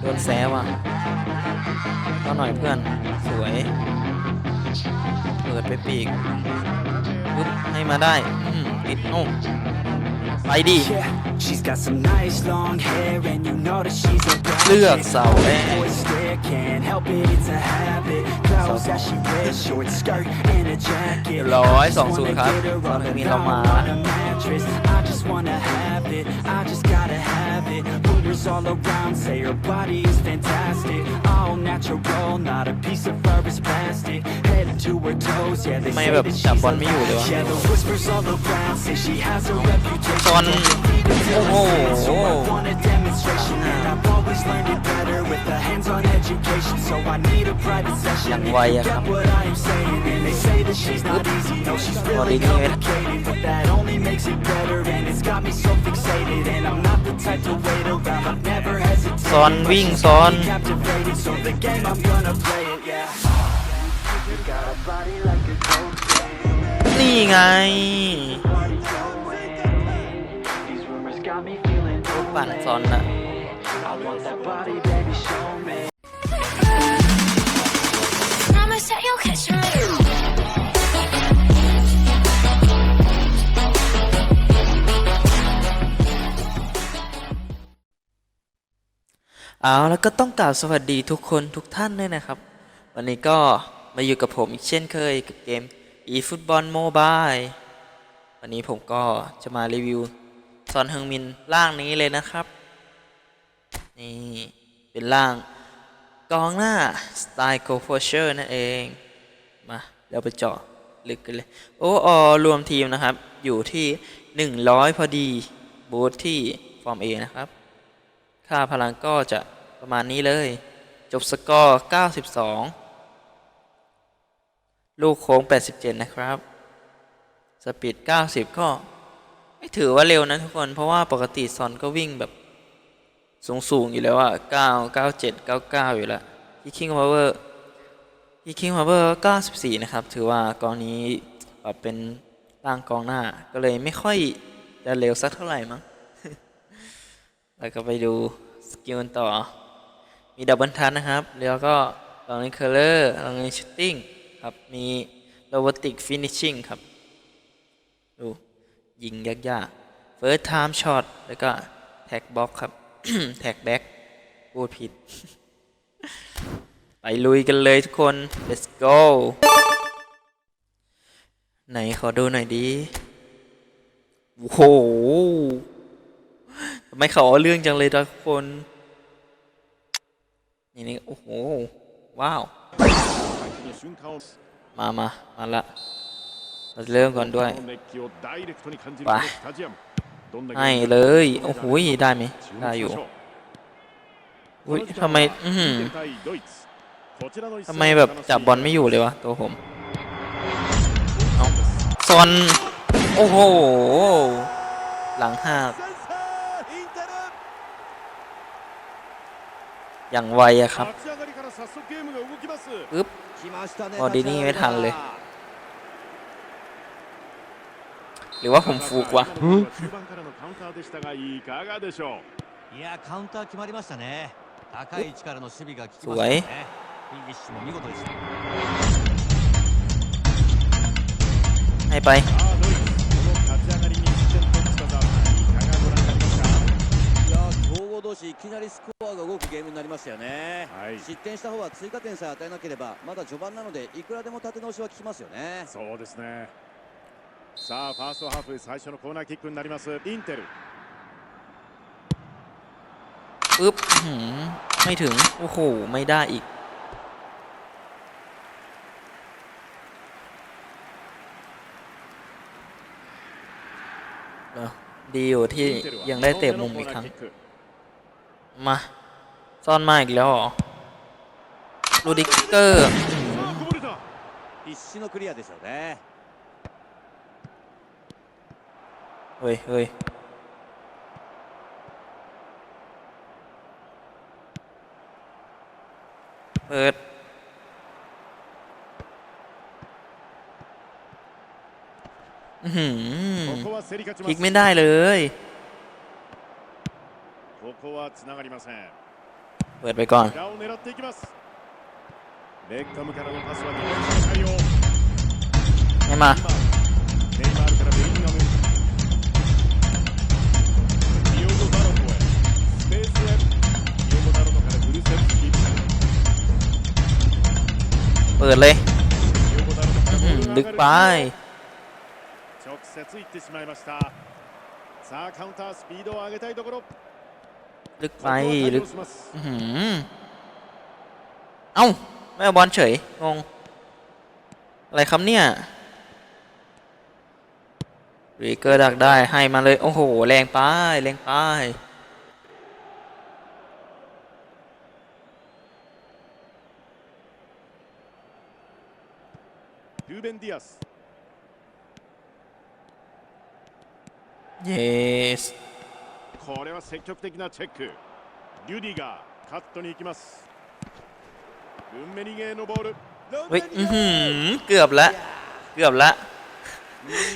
โดนแซวอะก็หน่อยเพื่อน สวย เปิดไปปีกปึ๊บให้มาได้อืมติดโอ้ไปดิ Yeah, she's got some nice long hair, and you know that she's a bad เลือกเสาแรก Boys stare, can't help it, it's a habit. Clothes that she wears, short skirt and a jacket. เรียบร้อย Just สองศูน wanna ย์ครับ get her ตอน up นี้ and มีเรา down มา on a mattress. I just wanna have it, I just gotta have it. Rumors all around say her body is fantastic. All natural, not a piece of fur is plastic. Head to her toes, yeah, they ทำไม say แบบ that จับ she's บอลไม่อยู่เลยวะ Yeah, the whispers all around say she has a reputation. ซอน โอ้โห So I want a demonstration And I've always learned it ย่าง if ไว you อะครับ get what I am saying And they say that she's not easy No, she's พอ really ดีนี่เว้ย complicated But that only makes it better And it's got me so fixated And I'm not the type to wait around I've never hesitated ซอนวิ่งซอน Captivated So the game I'm gonna play it, yeah You got a body like a cocaine นี่ไง Party going These rumors got me feeling ปั่นซอนอะ เอาแล้วก็ต้องกล่าวสวัสดีทุกคนทุกท่านด้วยนะครับ วันนี้ก็มาอยู่กับผมอีกเช่นเคยกับเกม eFootball Mobile วันนี้ผมก็จะมารีวิวซอนเฮงมินร่างนี้เลยนะครับ นี่เป็นร่างกองหน้าสไตล์โกโฟเชอร์นั่นเอง มาเดี๋ยวไปเจาะลึกกันเลยโอ้ออรวมทีมนะครับอยู่ที่ 100 พอดีบูทที่ฟอร์ม A นะครับ ค่าพลังก็จะประมาณนี้เลย จบสกอร์ 92 ลูกโค้ง 87 นะครับ สปีด 90 ก็ไม่ถือว่าเร็วนะทุกคน เพราะว่าปกติซอนก็วิ่งแบบสูงๆอยู่แล้วอะ9 97 99 อยู่แล้วที่คิงพาวเวอร์ที่คิงพาวเวอร์94 นะครับ ถือว่ากองนี้ปรับเป็นร่างกองหน้าก็เลยไม่ค่อยจะเร็วสักเท่าไหร่มั้ง แล้วก็ไปดูสกิลกันต่อ มีดับเบิลทันนะครับ แล้วก็ลองในเคอร์เลอร์ลองในชูตติ้งครับ มีโรบอติกฟินิชชิ่งครับ ดู ยิงยากๆเฟิร์สไทม์ช็อตแล้วก็แท็กบ็อกครับแท็กแบ็กพูดผิด ไปลุยกันเลยทุกคน let's go ไหนขอดูหน่อยดีโอ้โห ทำไมเขาเอาเรื่องจังเลยทุกคน นี่นี่โอ้โห ว้าว มามามาละเราเริ่มก่อนด้วย ไป ให้เลย โอ้โห ได้ไหมได้อยู่อุ้ยทำไม อือหือทำไมแบบจับบอลไม่อยู่เลยวะ ตัวผม เอาซอน โอ้โห หลังหัก อย่างไวอะครับอึ๊บพอดีนี่ไม่ทันเลย หรือว่าผมฟูกวะสวยให้ไป が動くゲームになりましたよね、はい失点した方は追加点さえ与えなければまだ序盤なのでいくらでも立て直しは効きますよねそうですねさあファーストハーフ最初のコーナーキックになりますインテル ปึ๊บอื้อหือไม่ถึง โอ้โห ไม่ได้อีก เออดีอยู่ที่ インテルは ยังได้เตะ 2度 มุ 目 ม の อีก コー ครั้ ナ ง ーキック มา ซ่อนมาอีกแล้วเหรอลูดิกเกอร์ さあこぼれた必死のクリアでしょうね เฮ้ยเฮ้ยเปิด อื้อหือ ここは競り勝ち พ ま ลิก す ไม่ได้เลย ここはつながりません เปิดไปก่อน ให้มาเปิดเลยดึกไป直接行ってしまいましたさあカウンタースピードを上げたいところ ลึกไปลึกเอ้า ไม่เอาบอลเฉย งง อะไรครับเนี่ยรีเกอร์ดักได้ให้มาเลย โอ้โห แรงไปแรงไปดูเบนดิอัสเยส これは積極的なチェックリュディガーカットに行きますルンメニゲーのボール เฮ้ย อื้อหือ เกือบละ เกือบละ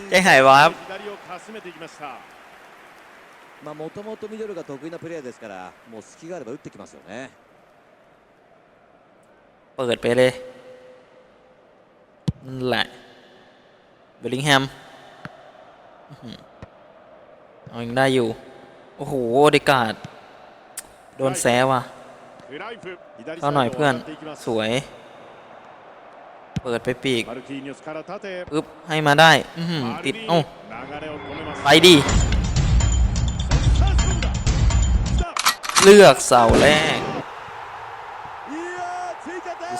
ใจหายวาบ 左をかすめていきましたまあもともとミドルが得意なプレーヤーですからもう隙があれば打ってきますよね เปิดไปเลย นั่นแหละ เบลลิงแฮมอื้อหือเอายังได้อยู่ โอ้โหเดกาดโดนแซว่ะ เข้าหน่อยเพื่อนสวย เปิดไปปีกปึ๊บให้มาได้อืติดโอ้ไปดี เลือกเสาแรก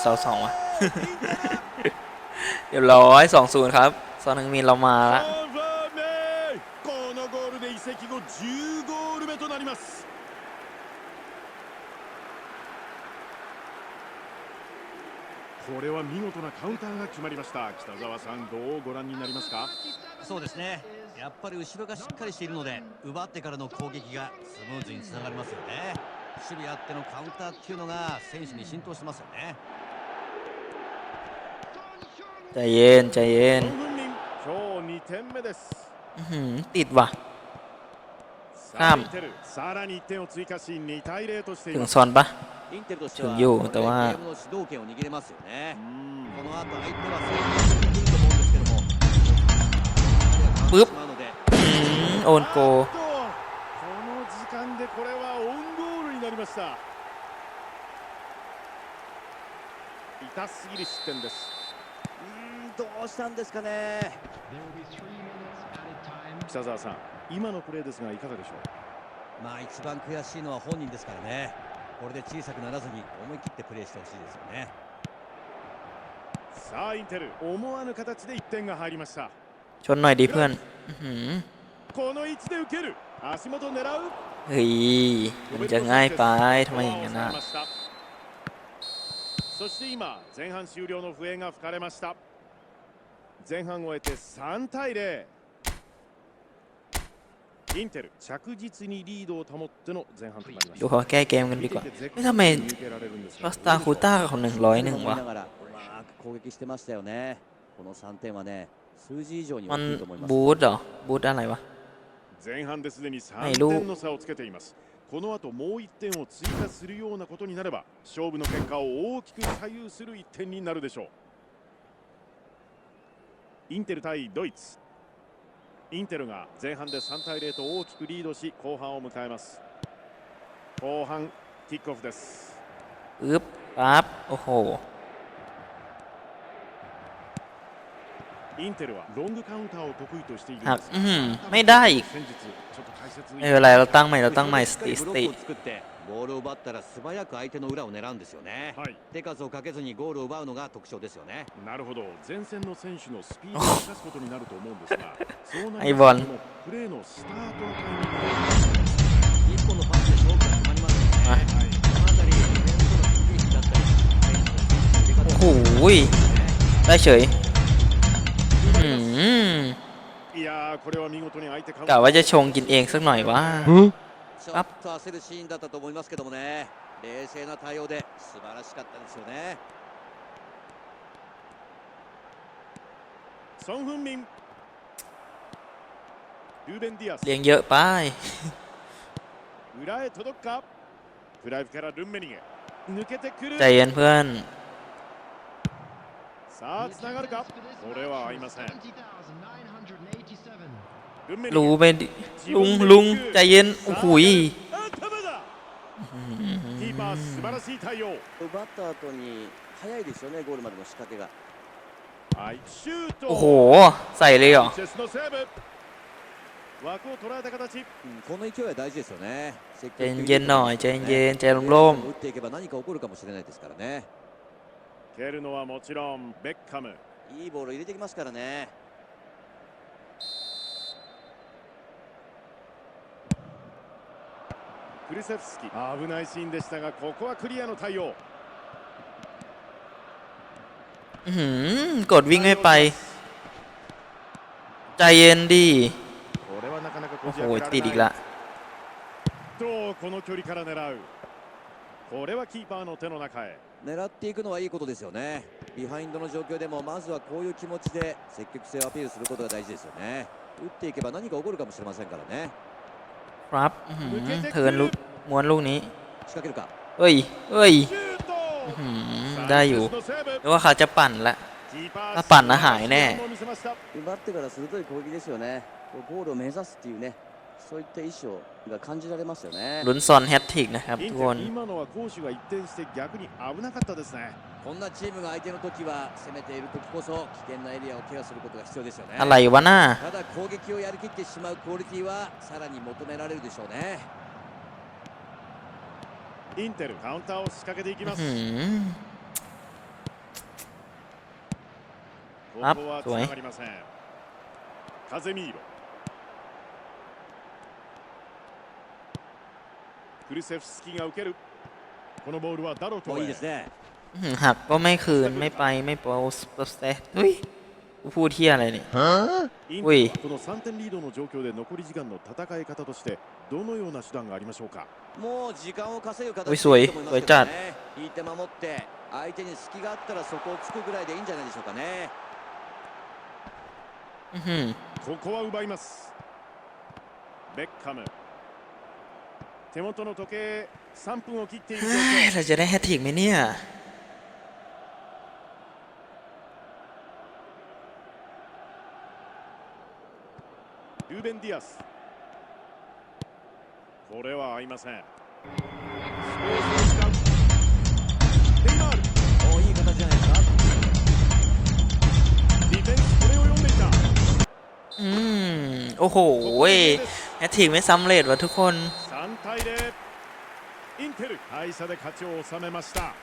เสาสองวะเดี๋ยวร้อยสองศูนย์ครับ ซอนนึงมีเรามาละ で移籍後10ゴール目となりますこれは見事なカウンターが決まりました北澤さんどうご覧になりますかそうですねやっぱり後ろがしっかりしているので奪ってからの攻撃がスムーズにつながりますよね守備あってのカウンターっていうのが選手に浸透してますよね ใจเย็น ใจเย็น ソン・フンミン今日2点目です อื้อหือติดว่ะ ข้าถึงซอนปะถึงอยู่แต่ว่าปึ๊บโอนโก痛すぎる失点です。うん、どうしたんですかね。北澤さん今のプレーですがいかがでしょまあ一番悔しいのは本人ですからねこれで小さくならずに思い切ってプレーしてほしいですよねうさあインテル思わぬ形で1点が入りました ชนหน่อยดิเพื่อน อื้อหือ この位置で受ける足元狙う เฮ้ย มันจะง่ายไปทำไมอย่างนั้น フォア อ่ะ を抑えましたそして今前半終了の笛が吹かれました前半を終えて3対0 ดู た เขาแก้เกมกันดีกว่า เฮ้ยทำไม ลอสตาคูต้ากับคนหนึ่งร้อยหนึ่ง 見 วะ ながらうまく攻撃してましたよねこの3点はね数字以上に มั 大 น きいと思います บูทเหรอ บูทอะไรวะ 前半ですでにはい3点の差をつけていますこの後もう1点を追加するようなことになれば勝負の結果を大きく左右する1点になるでしょうインテル対ドイツ インテルが前半で3対0と大きくリードし後半を迎えます後半キックオフです ปึ๊บ ปั๊บ โอ้โห インテルはロングカウンターを得意としているん หัก です อื้อหือไม่ได้อีก 戦術ちょっと解説 ไม่เป็นไร เราตั้งใหม่ เราตั้งใหม่ ส しっか ติ り ส ブロ ติ ックを作ってボールを奪ったら素早く相手の裏を狙うんですよねはい手数をかけずにゴールを奪うのが特徴ですよねなるほど前線の選手のスピードを生かすことになると思うんですがそうなアイボンりますとプレーのスタートのタイミング一本のパスで勝負が決まりますよねはいこの辺りディフェンスとの駆け引きだったり選手の選手の出方 โอ้โหยได้เฉย อื้อหือ いやー กะว่าจะชงกินเองสักหน่อยวะปั๊บเลียงเยอะไปใจเย็นเพื่อน さあつながるかこれは合いません運命に รู้ไปดิลุงลุงใจเย็น โอ้โหย 頭だキーパー素晴らしい対応奪った後に早いですよね、ゴールまでの仕掛けが。はいシュート โอ้โห ใส่เลยเหรอ チェスのセーブ枠を捉えた形うんこの勢いは大事ですよね積極ใจ的にเย็นๆหน่อยใจเย็นๆใจลม 打っていけば何か起こるかもしれないですからね 蹴るのはもちろんベッカムいいボール入れてきますからねクルセフスキ危ないシーンでしたがここはクリアの対応 ๆอื้อหือกดวิ่งไม่ไป ใจเย็นดิ これはなかなかこ โอ้ じ โห 開けら ติด れ อีก ない ละ とこの距離から狙うこれはキーパーの手の中へ 狙っていくのはいいことですよね。ビハインドの状況でもまずはこういう気持ちで積極性をアピールすることが大事ですよね。打っていけば何か起こるかもしれませんからね。ครับเทินลูกมวนลูกนี้เอ้ยเอ้ยได้อยู่หรืว่าเขาจะปั่นละถ้าปั่นนะหายแน่うそういった意思をが感じられますよね。 ลุ้นซอนแฮตทริกนะครับ イン ทุ テ กค ル น 今のは攻守が一転して逆に危なかったですねこんなチームが相手の時は攻めている時こそ危険なエリアをケアすることが必要ですよね อะไรวะน่า ただ攻撃をやりきってしまうクオリティはさらに求められるでしょうねインテルカウンターを仕掛けていきます อื้อหือ こあこはつすごいながりませんカゼミーロ クルセフスキが受けるこのボールはダロトへもういいですね อื้อหือหักก็ไม่คืนไม่ไปไม่โปรสเปอร์สเตทเฮ้ยกูพูดเที่ยอะไรเนี่ย インおいテルはこの3点リードの状況で残り時間の戦い方としてどのような手段がありましょうかもう時間を稼ぐ形おいすごいでいいと思いますけおいちゃんどね引いて守って相手に隙があったらそこをつくぐらいでいいんじゃないでしょうかね อื้อหือ ここは奪いますベッカム 手元の時計3分を切っている状況เราจะได้แฮตทริกไหมเนี่ยルーベン・ディアスこれは合いませんネイマールおいい形じゃないですかディフェンスこれを読んでいたอืม โอ้โหแฮตทริกไม่สำเร็จว่ะทุกคน 大差で勝ちを収めました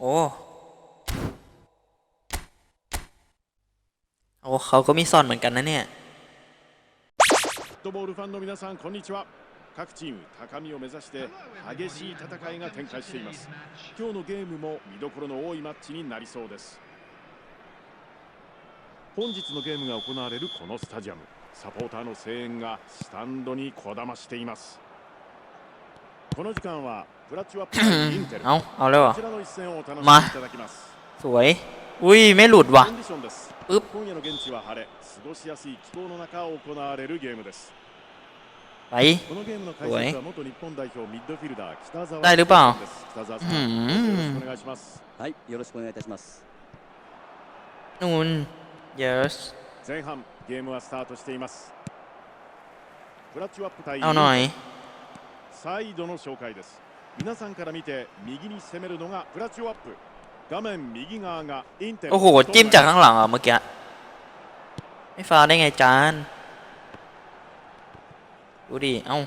โอ้ โอ้เขาก็มีซ่อนเหมือนกันนะเนี่ย フ ットボールファンの皆さんこんにちは各チーム高みを目指して激しい戦いが展開しています今日のゲームも見どころの多いマッチになりそうです本日のゲームが行われるこのスタジアムサポーターの声援がスタンドにこだましていますこの時間はプラチュアップ対インテル เอาเอาแล้วเหรอ こちらの一戦をお楽しみいまただきます สวย อุ้ยไม่หลุดว่ะปึ๊บไปสวยได้หรือเปล่านูน yes เอาหน่อยサイドの紹介です皆さんから見て右に攻めるのがクラッチアップ โอ้โห จิ้มจากข้างหลังอะเมื่อกี้ ไม่ฟาได้ไงจาน ดูดิ เอ้า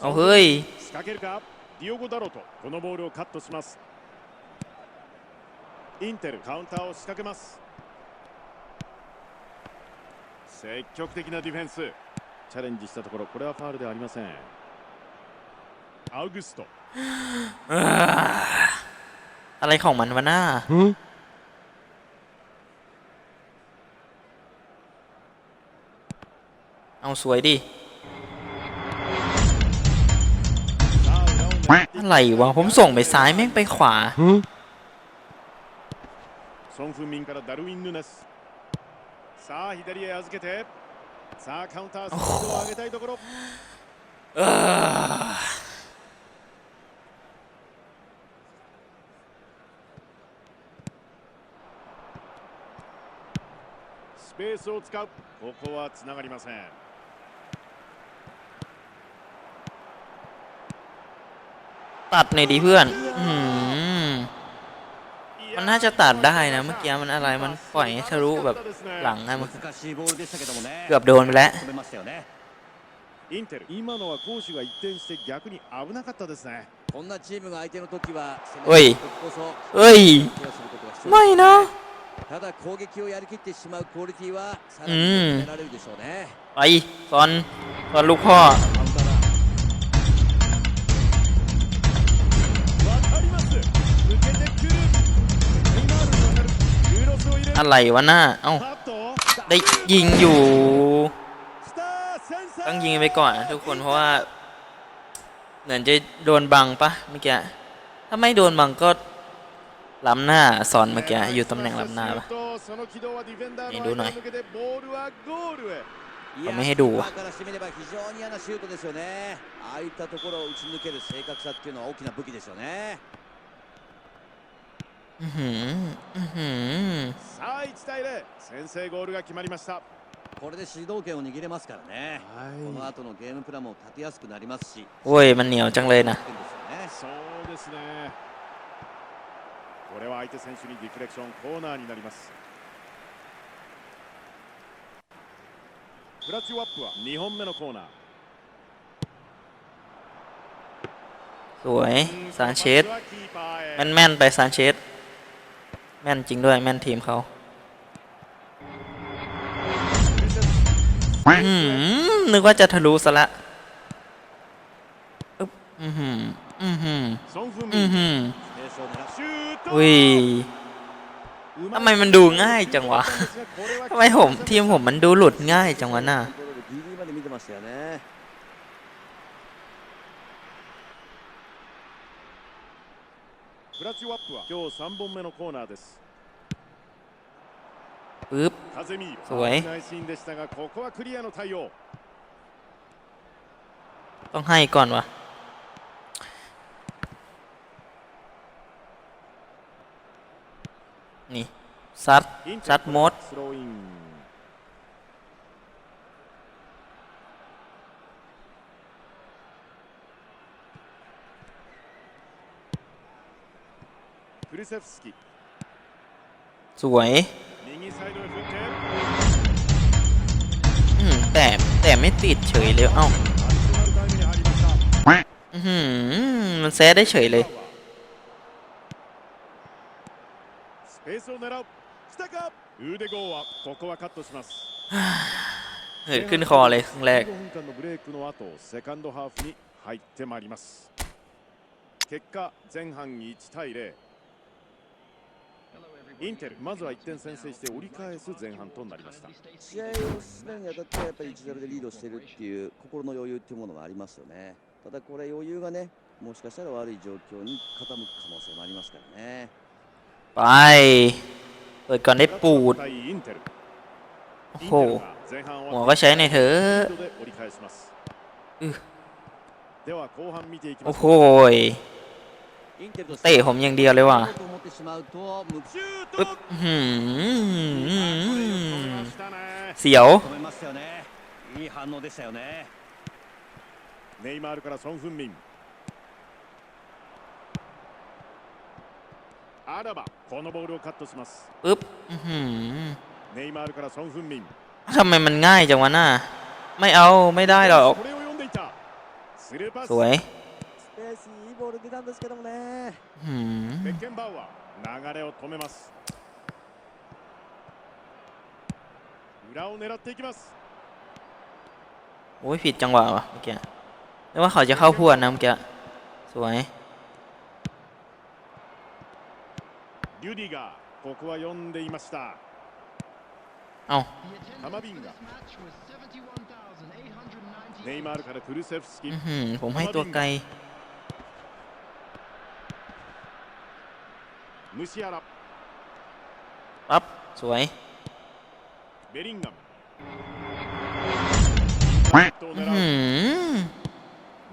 เอาเฮ้ยインテルカウンターを仕掛けます積極的なディフェンスチャレンジしたところこれはファールではありませんアウグスト อะไรของมันวะหน้า เอาสวยดิ อะไรวะ ผมส่งไปซ้ายแม่งไปขวา ソン・フンミンからダルウィン・ヌネスさあ左へ預けてさあカウンタースピードを上げたいところ เออ スペースを使うここはつながりませんตัดหนดีเพื่อนอมันน่าจะตัดได้นะ เมื่อกี้มันอะไรมันปล่อยทะลุแบบหลังนะมันเกือบโดนไปแล้วインテル今のは攻守が一転して逆に危なかったですねこんなチームが相手の時はおいおいまいなただ攻撃をやりきってしまうクオリティはさらに求められるでしょうね。ไปซอนซอนลูกพ่อะไรวะหน้า เอ้า ได้ยิงอยู่ ต้องยิงไปก่อนทุกคนเพราะว่า เหมือนจะโดนบังปะเมื่อกี้ ถ้าไม่โดนบังก็ ล้ำหน้าสอนเมื่อกี้อยู่ตำแหน่งล้ำหน้าปะนี่ดูหน่อยเขาไม่ให้ดูอะอือหืออือหือさあ1対0先制ゴールが決まりましたこれで主導権を握れますからね、はい、この後のゲームプランも立てやすくなりますしおい、マニア、ちゃんがいいな。そうですね。これは相手選手にディフレクションコーナーになりますクラッチワップは2本目のコーナー สวย ซานเชส パスはキーパーへ แม่นแม่นๆไปซานเชส แม่นจริงด้วย แม่นทีมเขาอื้อหือนึกว่าจะทะลุซะละอึ๊บอือหืออือหื อุ้ยทำไมมันดูง่ายจังวะทำไมผมทีมผมมันดูหลุดง่ายจังวะน่ะブラチワップは今日3本目のコーナーですปึ๊บสวยต้องให้ก่อนวะ นี่ซัดซัดมดสวยแต่แต่ไม่ติดเฉยเลยเอ้าอืมมันแซได้เฉยเลย スペースを狙う来たか腕ゴーはここはカットします เหินขึ้นคอเลยครั้งแรก 15分間のブレイクの後セカンドハーフに入ってまいります結果前半1対0インテルまずは1点先制して折り返す前半となりました試合を進めるにあたってはやっぱり1-0でリードしているっていう心の余裕っていうものがありますよねただこれ余裕がねもしかしたら悪い状況に傾く可能性もありますからね ไป เปิดก่อนได้ปูด โอ้โห หัวก็ใช้ในเถอะโอ้โหเตะผมอย่างเดียวเลยว่ะปึ๊มเสียวいい反応でしたよね。ネイマール・アラバこのボールをカットします ปึ๊บอื้อหือ ネイマールからソン・フンミン ทำไมมันง่ายจังวะน่าไม่เอาไม่ได้หรอก これを読んでいたスルーパス สวย スペースにいいボール出たんですけどもね อื้อหือ ベッケンバウアー流れを止めます裏を狙っていきます โอ้ยผิดจังหวะว่ะเมื่อกี้นึกว่าเขาจะเข้าพวดนะเมื่อกี้สวย ユディがここは読んでいましたเอาハマビンガネイマールからクルセフスキผมให้ตัวไกลムシアラปั๊บสวยベリンガム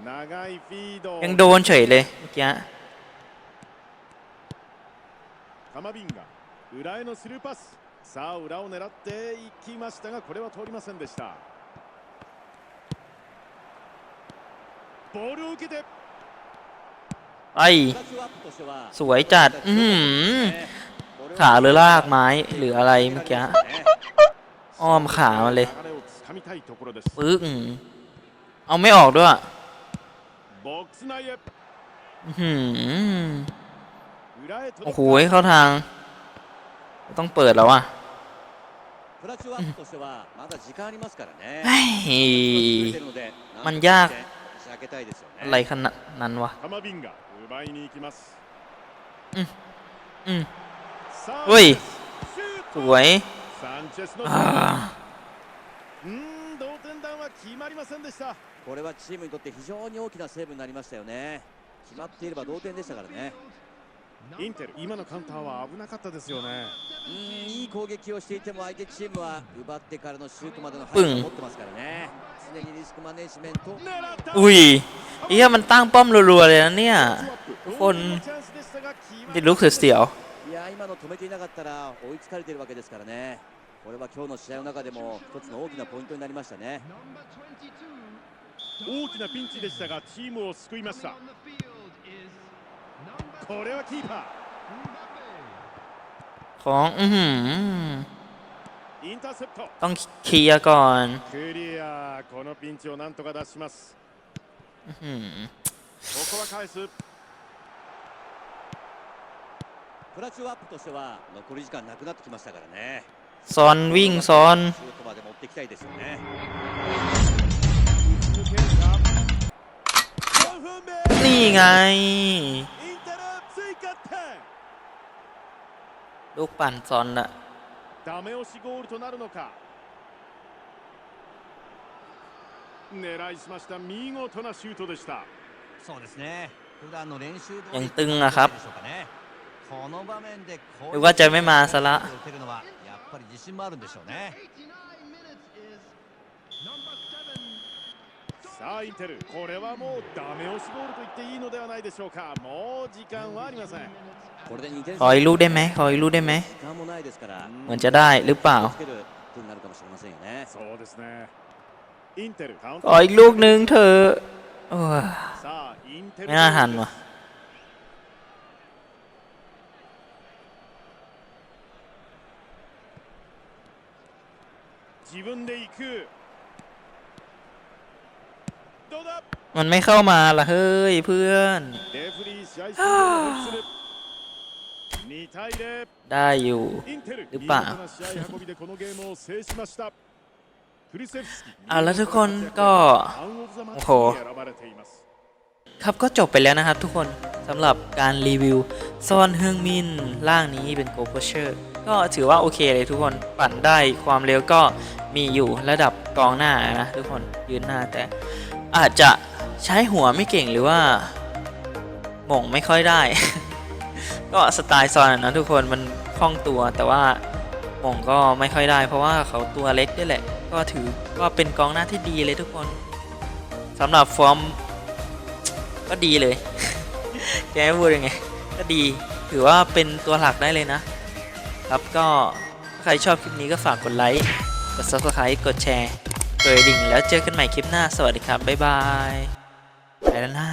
長いフィードยังโดนเฉยเลยเมื่อกี้ カマビンガ裏へのスルーパスさあ裏を狙っていきましたがこれは通りませんでしたボールを受けて ไอ้ クラチワップとしては สวยจัด อื้อหือ ขาหรือลากไม้หรืออะไรเมื่อกี้ อ้อมขามาเลย 流れをつかみたいところです ปึ๊กอื้อเอาไม่ออกด้วย ボックス内へ อื้อหือ 裏へ届 โอ้โหเข้าทาง ต้องเปิดแล้วอะมันยาก อะไรขนาดนั้นวะอืมอืมเฮ้ย สวย同点弾は決まりませんでしたこれはチームにとって非常に大きなセーブになりましたよね決まっていれば同点でしたからねインテル今のカウンターは危なかったですよねうーんいい攻撃をしていても相手チームは奪ってからのシュートまでのうん速さを持ってますからね常にリスクマネジメント狙った อุ้ยเฮียมันตั้งป้อมรัวๆเลยนะเนี่ย ทุกคน チャンスでしたが決ま ติ り ดลูกเสียว いや今の止めていなかったら追いつかれているわけですからねこれは今日の試合の中でも一つの大きなポイントになりましたね大きなピンチでしたがチームを救いましたこれはキーパๆ ของ อืมต้องเคลียร์ก่อนクラッチワープとしては残り時間なくなってきましたからねซ้อนวิ่งซ้อนシュートまで持ってきたいですよねนี่ไง インテル追加点 ลูกปั่นซ้อนอะ ダメ押しゴールとなるのか狙いしました見事なシュートでしたそうですね普段の練習通り ยังตึงอะครับ でしょうかねこの場面でこう หรือว่าจะไม่มาซะละ 打てるのはやっぱり自信もあるんでしょうね さあインテルこれはもうダメ押しゴールと言っていいのではないでしょうかもう時間はありませんこれで2点 ขออีกลูกได้ไหมขออีกลูกได้ไหม 時間もないですから เหมือนจะได้หรือเปล่า つける手になるかもしれませんよねそうですねインテルカウン ข ト ออีกลูกนึงเถอะโอ้ย さあインテル ไม่น่าทันว่ะ 自分で行くどうだ มันไม่เข้ามาละเฮ้ยเพื่อน ได้อยู่หรือเปล่าเอาแล้วทุกคนก็โอ้โหครับก็จบไปแล้วนะครับทุกคนสำหรับการรีวิวซอนเฮืองมินล่างนี้เป็นโกโพเชอร์ก็ถือว่าโอเคเลยทุกคนปั่นได้ความเร็วก็มีอยู่ระดับกองหน้านะทุกคนยืนหน้าแต่ อาจจะใช้หัวไม่เก่งหรือว่าหม่งไม่ค่อยได้ ก็สไตล์ซอนนะทุกคนมันคล่องตัวแต่ว่าหม่งก็ไม่ค่อยได้ เพราะว่าเขาตัวเล็กด้วยแหละ ก็ถือว่าเป็นกองหน้าที่ดีเลยทุกคนสำหรับฟอร์มก็ดีเลยแกพูดยังไงก็ดีถือว่าเป็นตัวหลักได้เลยนะ ครับก็ใครชอบคลิปนี้ก็ฝากกดไลค์ กด subscribe กดแชร์ กดกระดิ่ง แล้วเจอกันใหม่คลิปหน้า สวัสดีครับ บ๊ายบาย ไปแล้วนะ